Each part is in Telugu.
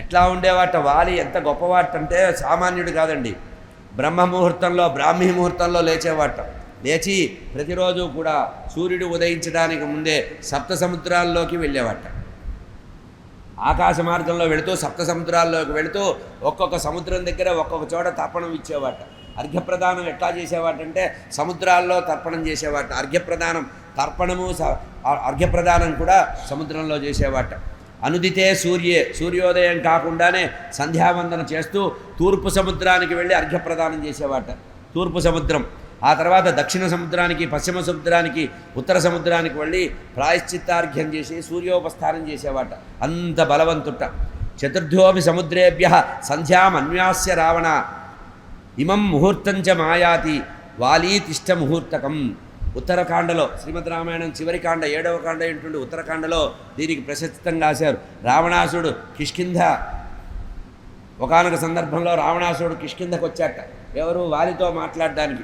ఎట్లా ఉండేవాట? వాలి ఎంత గొప్పవాట అంటే సామాన్యుడు కాదండి. బ్రహ్మ ముహూర్తంలో బ్రాహ్మీ ముహూర్తంలో లేచేవాట. లేచి ప్రతిరోజు కూడా సూర్యుడు ఉదయించడానికి ముందే సప్త సముద్రాల్లోకి వెళ్ళేవాట. ఆకాశ మార్గంలో వెళుతూ సప్త సముద్రాల్లోకి వెళుతూ ఒక్కొక్క సముద్రం దగ్గర ఒక్కొక్క చోట తర్పణం ఇచ్చేవాట. అర్ఘ్యప్రదానం ఎట్లా చేసేవాటంటే సముద్రాల్లో తర్పణం చేసేవాట. అర్ఘ్యప్రదానం తర్పణము స- అర్ఘ్యప్రదానం కూడా సముద్రంలో చేసేవాట. అనుదితే సూర్యే సూర్యోదయం కాకుండానే సంధ్యావందన చేస్తూ తూర్పు సముద్రానికి వెళ్ళి అర్ఘ్యప్రదానం చేసేవాట. తూర్పు సముద్రం. ఆ తర్వాత దక్షిణ సముద్రానికి పశ్చిమ సముద్రానికి ఉత్తర సముద్రానికి వెళ్ళి ప్రాయశ్చిత్తార్ఘ్యం చేసి సూర్యోపస్థానం చేసేవాట. అంత బలవంతుట. చతుర్థోపి సముద్రేభ్య సంధ్యామన్యాస్య రావణ. ఇమం ముహూర్తంచ మాయాతి. వాలీ తిష్ట ముహూర్తకం. ఉత్తరకాండలో శ్రీమద్ రామాయణం చివరి కాండ ఏడవ కాండ ఏంటుండే ఉత్తరకాండలో దీనికి ప్రశస్తంగా రాశారు. రావణాసుడు కిష్కింధ. ఒకనొక సందర్భంలో రావణాసుడు కిష్కిందకు వచ్చాట ఎవరు? వారితో మాట్లాడడానికి.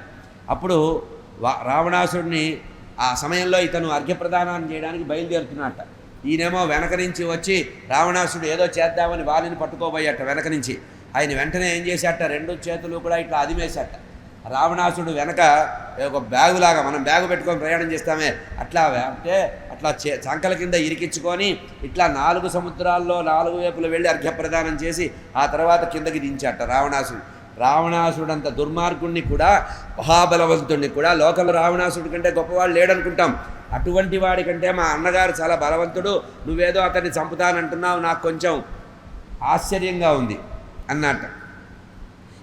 అప్పుడు వా రావణాసుడిని ఆ సమయంలో ఇతను అర్ఘ్యప్రదానాన్ని చేయడానికి బయలుదేరుతున్నట్ట ఈయనేమో వెనక నుంచి వచ్చి రావణాసుడు ఏదో చేద్దామని వాలిని పట్టుకోబోయాట వెనక నుంచి. ఆయన వెంటనే ఏం చేశాట? రెండు చేతులు కూడా ఇట్లా అదిమేశాట. రావణాసుడు వెనక ఒక బ్యాగులాగా మనం బ్యాగు పెట్టుకొని ప్రయాణం చేస్తామే. అట్లా అంటే అట్లా చే చంకల కింద ఇరికించుకొని ఇట్లా నాలుగు సముద్రాల్లో నాలుగు వైపులు వెళ్ళి అర్ఘ్యప్రదానం చేసి ఆ తర్వాత కిందకి దించాట రావణాసుడు. రావణాసుడంత దుర్మార్గుణ్ణి కూడా మహాబలవంతుణ్ణి కూడా లోకల్ రావణాసుడి కంటే గొప్పవాడు లేడనుకుంటాం. అటువంటి వాడి కంటే మా అన్నగారు చాలా బలవంతుడు. నువ్వేదో అతన్ని చంపుతానంటున్నావు నాకు కొంచెం ఆశ్చర్యంగా ఉంది అన్నట్టు.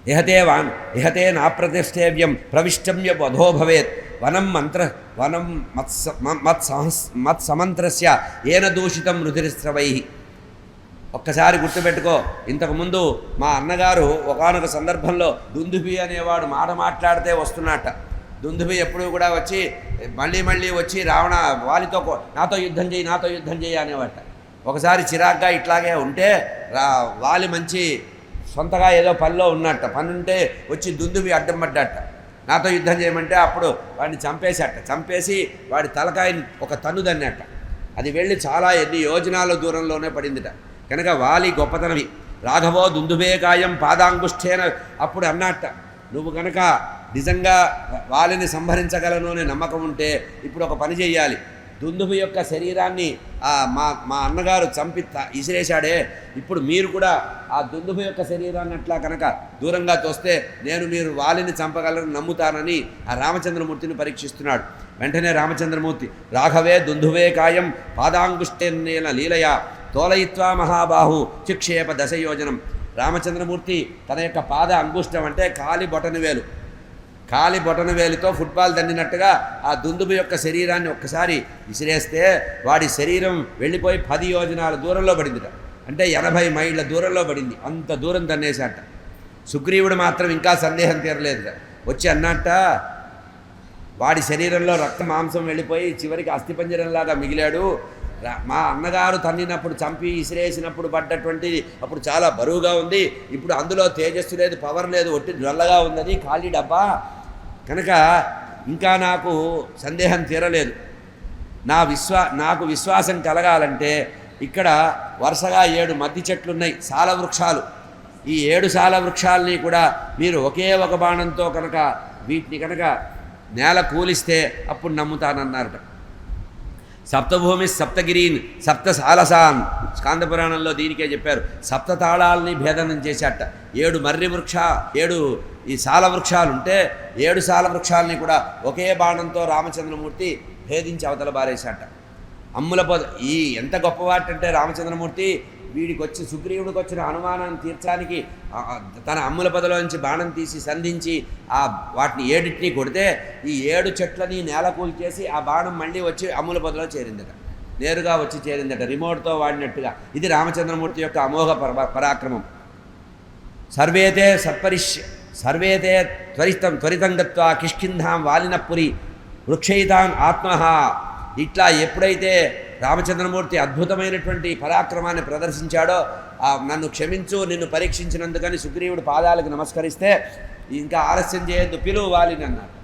ఇహతే వాన్ ఇహతే నాప్రతిష్టేవ్యం ప్రవిష్టమ్య వధో భవేత్. వనం మంత్ర వనం మత్స మ- మత్సహస్ మత్సమంత్రస్య ఏన దూషితం రుధిరిస్రవై. ఒక్కసారి గుర్తుపెట్టుకో ఇంతకుముందు మా అన్నగారు ఒకానొక సందర్భంలో దుందుబి అనేవాడు మాట మాట్లాడితే వస్తున్నట్ట. దుందుబి ఎప్పుడూ కూడా వచ్చి మళ్ళీ మళ్ళీ వచ్చి రావణ వాలితో నాతో యుద్ధం చేయి నాతో యుద్ధం చేయి అనేవాట. ఒకసారి చిరాగ్గా ఇట్లాగే ఉంటే రా వాలి మంచి సొంతగా ఏదో పనిలో ఉన్నట్ట పని ఉంటే వచ్చి దుందుబి అడ్డం పడ్డట నాతో యుద్ధం చేయమంటే అప్పుడు వాడిని చంపేశాట చంపేసి వాడి తలకాయని ఒక తన్ను దన్నట్ట అది వెళ్ళి చాలా ఎన్ని యోజనాల దూరంలోనే పడిందిట. కనుక వాలి గొప్పతనవి రాఘవో దుందుబేకాయం పాదాంగుష్ఠేన అప్పుడు అన్నట్ట నువ్వు కనుక నిజంగా వాలిని సంహరించగలను అనే నమ్మకం ఉంటే ఇప్పుడు ఒక పని చేయాలి దుందుబు యొక్క శరీరాన్ని మా మా అన్నగారు చంపి ఇసిరేశాడే. ఇప్పుడు మీరు కూడా ఆ దుందుబు యొక్క శరీరాన్ని అట్లా కనుక దూరంగా తోస్తే నేను మీరు వాలిని చంపగలను నమ్ముతానని ఆ రామచంద్రమూర్తిని పరీక్షిస్తున్నాడు. వెంటనే రామచంద్రమూర్తి రాఘవే దుందువే కాయం పాదాంగుష్టేన లీలయ తోలయిత్వా మహాబాహు చిక్షేప దశయోజనం. రామచంద్రమూర్తి తన యొక్క పాద అంగుష్టం అంటే కాలి బొటనవేలు కాలి బొటన వేలితో ఫుట్బాల్ దండినట్టుగా ఆ దుందుబు యొక్క శరీరాన్ని ఒక్కసారి విసిరేస్తే వాడి శరీరం వెళ్ళిపోయి పది యోజనాల దూరంలో పడిందిట. అంటే ఎనభై మైళ్ళ దూరంలో పడింది. అంత దూరం తన్నేశాట సుగ్రీవుడు మాత్రం ఇంకా సందేహం తీరలేదుట. వచ్చి అన్నట్ట వాడి శరీరంలో రక్త మాంసం వెళ్ళిపోయి చివరికి అస్థిపంజరంలాగా మిగిలాడు. మా అన్నగారు తన్నినప్పుడు చంపి ఇసిరేసినప్పుడు పడ్డటువంటి అప్పుడు చాలా బరువుగా ఉంది. ఇప్పుడు అందులో తేజస్సు లేదు పవర్ లేదు ఒట్టి నల్లగా ఉన్నది ఖాళీ డబ్బా. కనుక ఇంకా నాకు సందేహం తీరలేదు. నా విశ్వా నాకు విశ్వాసం కలగాలంటే ఇక్కడ వరుసగా ఏడు మద్ది చెట్లు ఉన్నాయి సాల వృక్షాలు. ఈ ఏడు సాల వృక్షాలని కూడా మీరు ఒకే ఒక బాణంతో కనుక వీటిని కనుక నేల కూలిస్తే అప్పుడు నమ్ముతానన్నారట. సప్తభూమి సప్తగిరీన్ సప్త సాలసాన్ స్కాంద పురాణంలో దీనికే చెప్పారు. సప్త తాళాలని భేదనం చేశాట ఏడు మర్రి వృక్ష ఏడు ఈ సాల వృక్షాలు ఉంటే ఏడు సాల వృక్షాలని కూడా ఒకే బాణంతో రామచంద్రమూర్తి భేదించి అవతల బారేశాట అమ్ముల పొద ఈ ఎంత గొప్పవాటంటే రామచంద్రమూర్తి వీడికి వచ్చి సుగ్రీవుడికి వచ్చిన అనుమానాన్ని తీర్చడానికి తన అమ్ముల పదలోంచి బాణం తీసి సంధించి ఆ వాటిని ఏడిటిని కొడితే ఈ ఏడు చెట్లని నేల కూల్చేసి ఆ బాణం మళ్ళీ వచ్చి అమ్ముల పదలో చేరిందట. నేరుగా వచ్చి చేరిందట రిమోట్తో వాడినట్టుగా. ఇది రామచంద్రమూర్తి యొక్క అమోఘ పర పరాక్రమం. సర్వేతే సత్పరిష్ సర్వేతే త్వరితం త్వరితంగత్వా కిష్కింధాం వాలినపురి వృక్షయితాం ఆత్మ ఇట్లా ఎప్పుడైతే రామచంద్రమూర్తి అద్భుతమైనటువంటి పరాక్రమాన్ని ప్రదర్శించాడో ఆ నన్ను క్షమించు నిన్ను పరీక్షించినందుకని సుగ్రీవుడు పాదాలకు నమస్కరిస్తే ఇంకా ఆలస్యం చేయొద్దు పిలువు వాలిని అన్నాడు.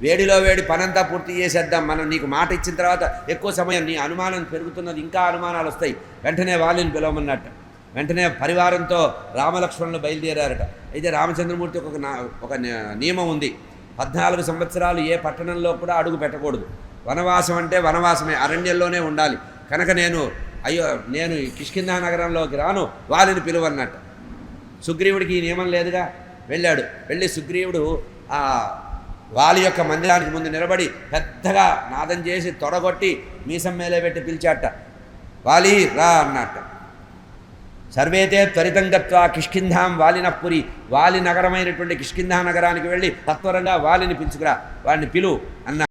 వేడిలో వేడి పనంతా పూర్తి చేసేద్దాం మనం నీకు మాట ఇచ్చిన తర్వాత ఎక్కువ సమయం నీ అనుమానం పెరుగుతున్నది ఇంకా అనుమానాలు వస్తాయి. వెంటనే వాలిని పిలవమన్నట్టు. వెంటనే పరివారంతో రామలక్ష్మణులు బయలుదేరారట. అయితే రామచంద్రమూర్తి ఒక నా- ఒక నియమం ఉంది. పద్నాలుగు సంవత్సరాలు ఏ పట్టణంలో కూడా అడుగు పెట్టకూడదు. వనవాసం అంటే వనవాసమే అరణ్యంలోనే ఉండాలి. కనుక నేను అయ్యో నేను కిష్కిందా నగరంలోకి రాను వాళ్ళని పిలువన్నట్టు. సుగ్రీవుడికి ఈ నియమం లేదుగా? వెళ్ళాడు. వెళ్ళి సుగ్రీవుడు ఆ వాలి యొక్క మందిరానికి ముందు నిలబడి పెద్దగా నాదం చేసి తొడగొట్టి మీసం మేలే పెట్టి పిలిచాట. వాలి రా అన్నట్ట. సర్వేతే త్వరితం గత్వా కిష్కింధాం వాలినపురి వాలి నగరమైనటువంటి కిష్కింధా నగరానికి వెళ్ళి తత్వరంగా వాలిని పిలుచుకురా. వాడిని పిలు అన్న